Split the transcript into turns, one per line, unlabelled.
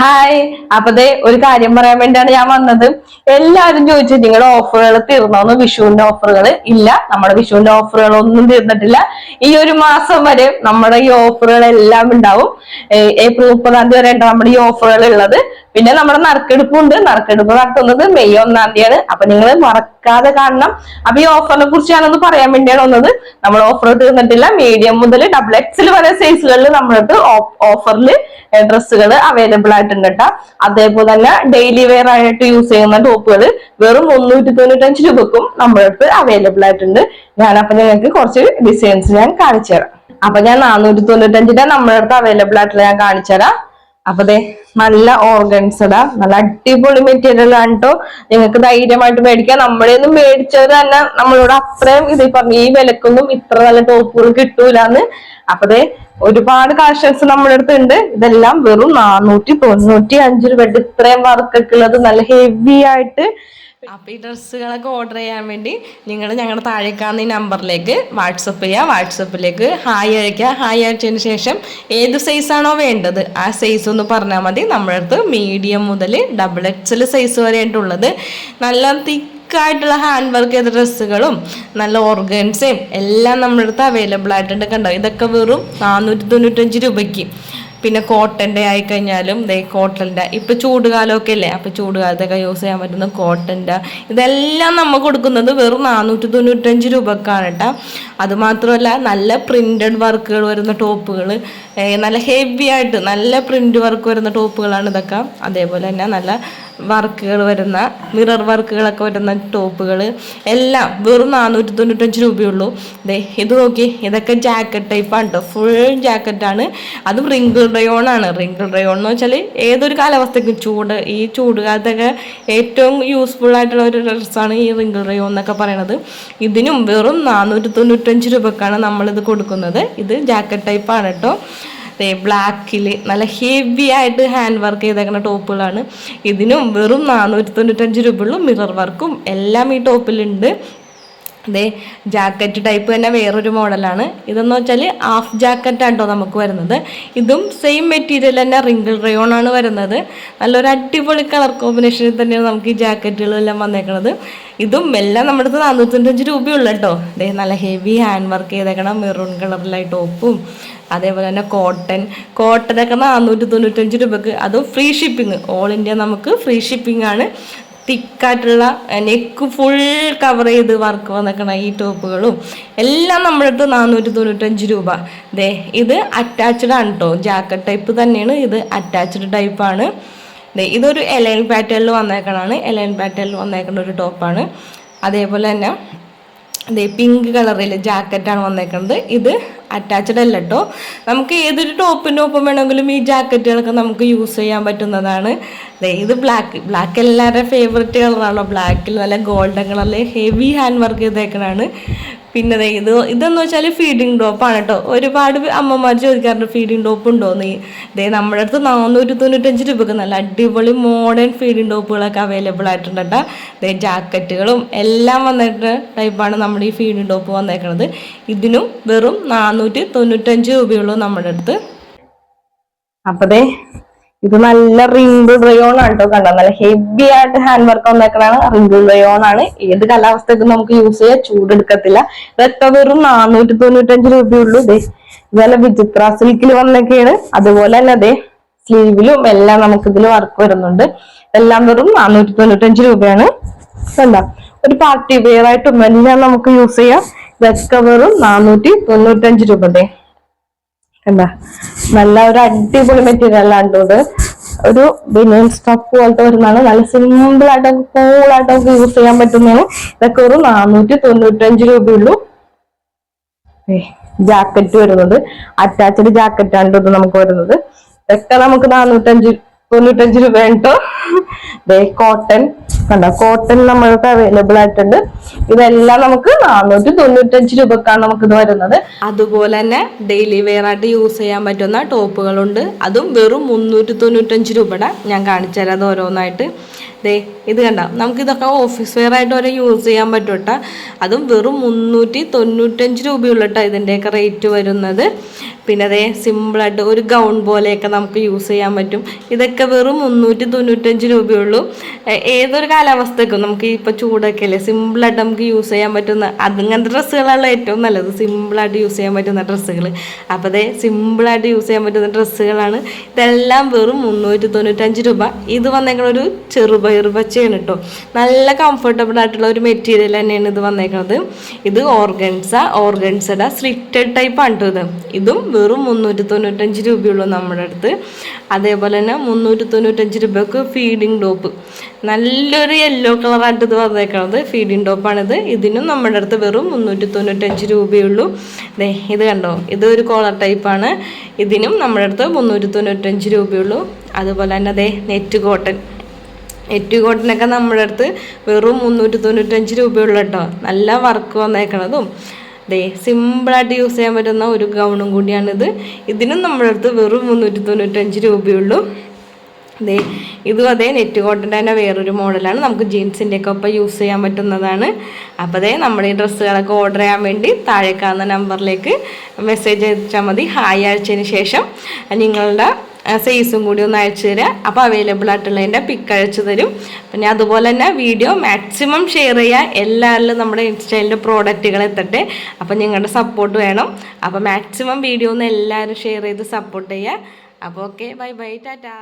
Hi അപ്പൊ ദേ ഒരു കാര്യം പറയാൻ വേണ്ടിയാണ് ഞാൻ വന്നത്. എല്ലാവരും ചോദിച്ചു നിങ്ങളുടെ ഓഫറുകൾ തീർന്നോന്ന് വിഷുവിന്റെ ഓഫറുകൾ ഇല്ല. നമ്മുടെ വിഷുവിന്റെ ഓഫറുകൾ ഒന്നും തീർന്നിട്ടില്ല. ഈ ഒരു മാസം വരെ നമ്മുടെ ഈ ഓഫറുകൾ എല്ലാം ഉണ്ടാവും. ഏപ്രിൽ മുപ്പതാം തീയതി വരെ നമ്മുടെ ഈ ഓഫറുകൾ ഉള്ളത്. പിന്നെ നമ്മുടെ നറുക്കെടുപ്പുണ്ട്. നറുക്കെടുപ്പ് നടത്തുന്നത് മെയ് ഒന്നാം തീയതിയാണ്. അപ്പൊ നിങ്ങൾ മറക്കാതെ കാണണം. അപ്പൊ ഈ ഓഫറിനെ കുറിച്ച് ഞാനൊന്ന് പറയാൻ വേണ്ടിയാണ് വന്നത്. നമ്മൾ ഓഫർ തീർന്നിട്ടില്ല. മീഡിയം മുതൽ ഡബിൾ എക്സിൽ വരെ സൈസുകളിൽ നമ്മൾക്ക് ഓഫറിൽ ഡ്രസ്സുകൾ അവൈലബിൾ ആയിട്ടുണ്ട് കേട്ടോ. അതേപോലെ തന്നെ ഡെയിലി വെയർ ആയിട്ട് യൂസ് ചെയ്യുന്ന ടോപ്പുകൾ വെറും മുന്നൂറ്റി തൊണ്ണൂറ്റഞ്ച് രൂപക്കും നമ്മൾക്ക് അവൈലബിൾ ആയിട്ടുണ്ട്. ഞാനപ്പോ നിങ്ങൾക്ക് കുറച്ച് ഡിസൈൻസ് ഞാൻ കാണിച്ചു തരാം അപ്പൊ ഞാൻ നാനൂറ്റി തൊണ്ണൂറ്റഞ്ചിന്റെ നമ്മളടുത്ത് അവൈലബിൾ ആയിട്ടുള്ള ഞാൻ കാണിച്ചു തരാം അപ്പൊ ദേ നല്ല ഇടാ നല്ല അടിപൊളി മെറ്റീരിയൽ ആണ് കേട്ടോ നിങ്ങൾക്ക് ധൈര്യമായിട്ട് മേടിക്കാം. നമ്മളെ ഒന്നും മേടിച്ചത് തന്നെ നമ്മളോട് അത്രയും ഇത് പറഞ്ഞു. ഈ വിലക്കൊന്നും ഇത്ര നല്ല ടോപ്പുകൾ കിട്ടൂലെന്ന്. അപ്പൊ ദേ ഒരുപാട് കളക്ഷൻസ് നമ്മുടെ അടുത്ത് ഉണ്ട് ഇതെല്ലാം വെറും നാനൂറ്റി തൊണ്ണൂറ്റി അഞ്ച് രൂപ. ഇത്രയും വർക്കൊക്കെ ഉള്ളത് നല്ല ഹെവി ആയിട്ട് അപ്പൊ ഈ ഡ്രസ്സുകളൊക്കെ ഓർഡർ ചെയ്യാൻ വേണ്ടി നിങ്ങൾ ഞങ്ങളുടെ താഴേക്കാന്ന് ഈ നമ്പറിലേക്ക് വാട്സപ്പ് ചെയ്യുക വാട്സപ്പിലേക്ക് ഹായ് അയക്കുക ഹായ് അയച്ചതിന് ശേഷം ഏത് സൈസ് ആണോ വേണ്ടത് ആ സൈസ് ഒന്ന് പറഞ്ഞാൽ മതി. നമ്മുടെ അടുത്ത് മീഡിയം മുതൽ ഡബിൾ എക്സൽ സൈസ് വരെ ആയിട്ടുള്ളത് നല്ല തിക്കായിട്ടുള്ള ഹാൻഡ് വർക്ക് ചെയ്ത ഡ്രസ്സുകളും നല്ല ഓർഗൻസയും എല്ലാം നമ്മുടെ അടുത്ത് അവൈലബിൾ ആയിട്ടുണ്ട് കണ്ടോ? ഇതൊക്കെ വെറും നാനൂറ്റി തൊണ്ണൂറ്റഞ്ച് രൂപയ്ക്ക്. പിന്നെ കോട്ടന്റെ ആയിക്കഴിഞ്ഞാലും ദേ കോട്ടന്റെ ഇപ്പം ചൂടുകാലമൊക്കെ അല്ലേ? അപ്പം ചൂടുകാലത്തൊക്കെ യൂസ് ചെയ്യാൻ പറ്റുന്ന കോട്ടന്റെ ഇതെല്ലാം നമ്മൾ കൊടുക്കുന്നത് വെറും നാനൂറ്റി തൊണ്ണൂറ്റഞ്ച് രൂപക്കാണ് കേട്ടോ. അതുമാത്രമല്ല നല്ല പ്രിന്റഡ് വർക്കുകൾ വരുന്ന ടോപ്പുകൾ. നല്ല ഹെവി ആയിട്ട് നല്ല പ്രിന്റ് വർക്ക് വരുന്ന ടോപ്പുകളാണ് ഇതൊക്കെ. അതേപോലെ തന്നെ നല്ല വർക്കുകൾ വരുന്ന മിറർ വർക്കുകളൊക്കെ വരുന്ന ടോപ്പുകൾ. എല്ലാം വെറും നാനൂറ്റി തൊണ്ണൂറ്റഞ്ച് രൂപയുള്ളൂ. ദേ ഇത് നോക്കി ഇതൊക്കെ ജാക്കറ്റ് ടൈപ്പാണ് കേട്ടോ ഫുൾ ജാക്കറ്റാണ് അതും റിങ്കിൾ റയോൺ ആണ്. റിങ്കിൾ റയോൺ എന്ന് വെച്ചാൽ ഏതൊരു കാലാവസ്ഥയ്ക്കും ചൂട്. ഈ ചൂട് കാലത്തൊക്കെ ഏറ്റവും യൂസ്ഫുൾ ആയിട്ടുള്ള ഒരു ഡ്രസ്സാണ് ഈ റിങ്കിൾ റയോൺ എന്നൊക്കെ പറയണത്. ഇതിനും വെറും നാനൂറ്റി തൊണ്ണൂറ്റഞ്ച് രൂപക്കാണ് നമ്മളിത് കൊടുക്കുന്നത്. ഇത് ജാക്കറ്റ് ടൈപ്പാണ് കേട്ടോ ബ്ലാക്കിൽ നല്ല ഹെവി ആയിട്ട് ഹാൻഡ് വർക്ക് ചെയ്തേക്കുന്ന ടോപ്പുകളാണ്. ഇതിനും വെറും നാനൂറ്റി തൊണ്ണൂറ്റഞ്ച് രൂപയുള്ളൂ. മിറർ വർക്കും എല്ലാം ഈ ടോപ്പിലുണ്ട്. ദേ ജാക്കറ്റ് ടൈപ്പ് തന്നെ വേറൊരു മോഡലാണ്. ഇതെന്ന് വെച്ചാൽ ഹാഫ് ജാക്കറ്റ് കേട്ടോ നമുക്ക് വരുന്നത്. ഇതും സെയിം മെറ്റീരിയൽ തന്നെ റിങ്കിൾ റയോൺ ആണ് വരുന്നത്. നല്ലൊരു അടിപൊളി കളർ കോമ്പിനേഷനിൽ തന്നെയാണ് നമുക്ക് ഈ ജാക്കറ്റുകളെല്ലാം വന്നേക്കുന്നത് ഇതും എല്ലാം നമ്മുടെ അടുത്ത് നാനൂറ്റഞ്ച് രൂപയുള്ളൂ കേട്ടോ. ദേ നല്ല ഹെവി ഹാൻഡ് വർക്ക് ചെയ്തേക്കണം. മെറൂൺ കളറിലായി ടോപ്പും അതേപോലെ തന്നെ കോട്ടൺ കോട്ടനൊക്കെ നാനൂറ്റി തൊണ്ണൂറ്റഞ്ച് രൂപക്ക് അതും ഫ്രീ ഷിപ്പിംഗ് ഓൾ ഇന്ത്യ നമുക്ക് ഫ്രീ ഷിപ്പിംഗ് ആണ്. തിക്കായിട്ടുള്ള നെക്ക് ഫുൾ കവർ ചെയ്ത് വർക്ക് വന്നിരിക്കണ ഈ ടോപ്പുകളും എല്ലാം നമ്മുടെ അടുത്ത് നാനൂറ്റി തൊണ്ണൂറ്റഞ്ച് രൂപ. ദേ ഇത് അറ്റാച്ച്ഡ് ആണ് കേട്ടോ ജാക്കറ്റ് ടൈപ്പ് തന്നെയാണ്. ഇത് അറ്റാച്ച്ഡ് ടൈപ്പാണ് ദേ ഇതൊരു എലൈൻ പാറ്റേണിൽ വന്നേക്കണാണ്. എലൈൻ പാറ്റേണിൽ വന്നേക്കുന്ന ഒരു ടോപ്പാണ് അതേപോലെ തന്നെ ദേ പിങ്ക് കളറിൽ ജാക്കറ്റാണ് വന്നേക്കുന്നത് ഇത് അറ്റാച്ച്ഡ് അല്ല കേട്ടോ നമുക്ക് ഏതൊരു ടോപ്പിന്റെ ഒപ്പം വേണമെങ്കിലും ഈ ജാക്കറ്റുകളൊക്കെ നമുക്ക് യൂസ് ചെയ്യാൻ പറ്റുന്നതാണ്. ഇത് ബ്ലാക്ക് ബ്ലാക്ക് എല്ലാവരുടെ ഫേവററ്റ് കളറാണല്ലോ ബ്ലാക്കിൽ നല്ല ഗോൾഡൻ കളറിൽ ഹെവി ഹാൻഡ് വർക്ക് ചെയ്തേക്കണാണ്. പിന്നെ ഇത് ഇതെന്ന് വെച്ചാൽ ഫീഡിങ് ടോപ്പാണ് കേട്ടോ ഒരുപാട് അമ്മമാർ ചോദിക്കാറുണ്ട് ഫീഡിങ് ടോപ്പ് ഉണ്ടോന്ന് ഇതേ നമ്മുടെ അടുത്ത് നാനൂറ്റി തൊണ്ണൂറ്റഞ്ച് രൂപക്ക് നല്ല അടിപൊളി മോഡേൺ ഫീഡിങ് ടോപ്പുകളൊക്കെ അവൈലബിൾ ആയിട്ടുണ്ട് കേട്ടോ ഇതേ ജാക്കറ്റുകളും എല്ലാം വന്നിട്ട് ടൈപ്പാണ് നമ്മുടെ ഈ ഫീഡിങ് ടോപ്പ് വന്നേക്കുന്നത് ഇതിനും വെറും നാനൂറ്റി തൊണ്ണൂറ്റഞ്ച് രൂപയുള്ളൂ നമ്മുടെ അടുത്ത്. അപ്പോൾ ദേ ഇത് നല്ല റിങ്കിൾ റയോൺ ആണ് കേട്ടോ കണ്ടോ നല്ല ഹെവി ആയിട്ട് ഹാൻഡ് വർക്ക് വന്നേക്കണാണ് റിങ്കിൾ റയോൺ ആണ്. ഏത് കാലാവസ്ഥക്കും നമുക്ക് യൂസ് ചെയ്യാം. ചൂടെടുക്കത്തില്ല ഇതൊക്കെ വെറും നാനൂറ്റി തൊണ്ണൂറ്റഞ്ച് രൂപയുള്ളൂ ഇതേ ഇതുപോലെ വിചിത്ര സിൽക്കിൽ വന്നൊക്കെയാണ് അതുപോലെ തന്നെ അതെ സ്ലീവിലും എല്ലാം നമുക്ക് ഇതിൽ വർക്ക് വരുന്നുണ്ട്. എല്ലാം വെറും നാനൂറ്റി തൊണ്ണൂറ്റഞ്ച് രൂപയാണ്. കണ്ടോ? ഒരു പാർട്ടി വെയർ ആയിട്ടും എല്ലാം നമുക്ക് യൂസ് ചെയ്യാം. ഇതൊക്കെ വെറും നാനൂറ്റി തൊണ്ണൂറ്റഞ്ച് രൂപ എന്താ നല്ല ഒരു അടിപൊളി മെറ്റീരിയൽ ആണ് ഇത്. ഒരു ബനിയൻ സ്റ്റഫ് പോലത്തെ വരുന്നതാണ്. നല്ല സിമ്പിൾ ആയിട്ട് കൂൾ ആയിട്ട് യൂസ് ചെയ്യാൻ പറ്റുന്നതാണ്. ഇതൊക്കെ ഒരു നാനൂറ്റി തൊണ്ണൂറ്റഞ്ച് രൂപയുള്ളൂ ജാക്കറ്റ് വരുന്നത് അറ്റാച്ച്ഡ് ജാക്കറ്റ് ആണ് ഇത് നമുക്ക് വരുന്നത്. ഇതൊക്കെ നമുക്ക് നാനൂറ്റഞ്ച് തൊണ്ണൂറ്റഞ്ച് രൂപ ഉണ്ടോ. കോട്ടൺ കണ്ടോ? കോട്ടൺ നമ്മൾക്ക് അവൈലബിൾ ആയിട്ടുണ്ട്. ഇതെല്ലാം നമുക്ക് നാനൂറ്റി തൊണ്ണൂറ്റഞ്ച് രൂപക്കാണ് നമുക്ക് ഇത് വരുന്നത്. അതുപോലെ തന്നെ ഡെയിലി വെയർ ആയിട്ട് യൂസ് ചെയ്യാൻ പറ്റുന്ന ടോപ്പുകളുണ്ട്. അതും വെറും മുന്നൂറ്റി തൊണ്ണൂറ്റഞ്ച് രൂപയുടെ ഞാൻ കാണിച്ചു തരാം അത് ഓരോന്നായിട്ട്. ദേ ഇത് കണ്ട? നമുക്കിതൊക്കെ ഓഫീസ് വെയർ ആയിട്ട് വരെ യൂസ് ചെയ്യാൻ പറ്റും അതും വെറും മുന്നൂറ്റി തൊണ്ണൂറ്റഞ്ച് രൂപയുള്ള ഇതിന്റെയൊക്കെ റേറ്റ് വരുന്നത്. പിന്നെ അതേ സിമ്പിളായിട്ട് ഒരു ഗൗൺ പോലെയൊക്കെ നമുക്ക് യൂസ് ചെയ്യാൻ പറ്റും. ഇതൊക്കെ വെറും മുന്നൂറ്റി തൊണ്ണൂറ്റഞ്ച് രൂപയുള്ളൂ ഏതൊരു കാലാവസ്ഥക്കും നമുക്ക് ഇപ്പോൾ ചൂടൊക്കെ അല്ലേ? സിമ്പിളായിട്ട് നമുക്ക് യൂസ് ചെയ്യാൻ പറ്റുന്ന അങ്ങനത്തെ ഡ്രസ്സുകളാണ് ഏറ്റവും നല്ലത്. സിമ്പിളായിട്ട് യൂസ് ചെയ്യാൻ പറ്റുന്ന ഡ്രസ്സുകൾ അപ്പോൾ അതേ സിമ്പിളായിട്ട് യൂസ് ചെയ്യാൻ പറ്റുന്ന ഡ്രസ്സുകളാണ്. ഇതെല്ലാം വെറും മുന്നൂറ്റി തൊണ്ണൂറ്റഞ്ച് രൂപ. ഇത് വന്നേക്കണൊരു ചെറുപയർ പച്ചയാണ് കേട്ടോ നല്ല കംഫർട്ടബിൾ ആയിട്ടുള്ള ഒരു മെറ്റീരിയൽ തന്നെയാണ് ഇത് വന്നേക്കുന്നത് ഇത് ഓർഗൻസ ഓർഗൻസയുടെ സ്ലിറ്റഡ് ടൈപ്പ് ആണ് കേട്ടോ ഇത്. ഇതും വെറും മുന്നൂറ്റി തൊണ്ണൂറ്റഞ്ച് രൂപയുള്ളൂ നമ്മുടെ അടുത്ത്. അതേപോലെ തന്നെ മുന്നൂറ്റി തൊണ്ണൂറ്റഞ്ച് രൂപക്ക് ഫീഡിങ് ടോപ്പ് നല്ലൊരു യെല്ലോ കളറായിട്ട് ഇത് വന്നേക്കുന്നത് ഫീഡിങ് ടോപ്പാണിത് ഇതിനും നമ്മുടെ അടുത്ത് വെറും മുന്നൂറ്റി തൊണ്ണൂറ്റഞ്ച് രൂപയുള്ളൂ. ദേ ഇത് കണ്ടോ? ഇത് ഒരു കോളർ ടൈപ്പാണ് ഇതിനും നമ്മുടെ അടുത്ത് മുന്നൂറ്റി തൊണ്ണൂറ്റഞ്ച് രൂപയുള്ളൂ. അതുപോലെ തന്നെ അതേ നെറ്റ് കോട്ടൺ നെറ്റ് കോട്ടനൊക്കെ നമ്മുടെ അടുത്ത് വെറും മുന്നൂറ്റി തൊണ്ണൂറ്റഞ്ച് രൂപയുള്ളൂ കേട്ടോ. നല്ല വർക്ക് വന്നേക്കണതും. ദേ സിമ്പിളായിട്ട് യൂസ് ചെയ്യാൻ പറ്റുന്ന ഒരു ഗൗണും കൂടിയാണിത്. ഇതിനും നമ്മുടെ അടുത്ത് വെറും മുന്നൂറ്റി തൊണ്ണൂറ്റഞ്ച് രൂപയുള്ളൂ. ദേ ഇതും അതേ നെറ്റ് കോട്ടന്റെ തന്നെ വേറൊരു മോഡലാണ്. നമുക്ക് ജീൻസിന്റെ ഒക്കെ ഒപ്പം യൂസ് ചെയ്യാൻ പറ്റുന്നതാണ്. അപ്പോൾ അതേ നമ്മുടെ ഈ ഡ്രസ്സുകളൊക്കെ ഓർഡർ ചെയ്യാൻ വേണ്ടി താഴെ കാണുന്ന നമ്പറിലേക്ക് മെസ്സേജ് അയച്ചാൽ മതി. ഹായ് അയച്ചതിന് ശേഷം നിങ്ങളുടെ സൈസും കൂടി ഒന്ന് അയച്ചു തരാം. അപ്പോൾ അവൈലബിൾ ആയിട്ടുള്ളതിന്റെ പിക്ക് അയച്ചു തരും. പിന്നെ അതുപോലെ തന്നെ വീഡിയോ മാക്സിമം ഷെയർ ചെയ്യുക എല്ലാവരിലും നമ്മുടെ ഇൻസ്റ്റയിലെ പ്രോഡക്റ്റുകൾ എത്തട്ടെ. അപ്പോൾ നിങ്ങളുടെ സപ്പോർട്ട് വേണം. അപ്പോൾ മാക്സിമം വീഡിയോ ഒന്ന് എല്ലാവരും ഷെയർ ചെയ്ത് സപ്പോർട്ട് ചെയ്യുക അപ്പോൾ ഓക്കെ ബൈ ബൈ ടാറ്റാ.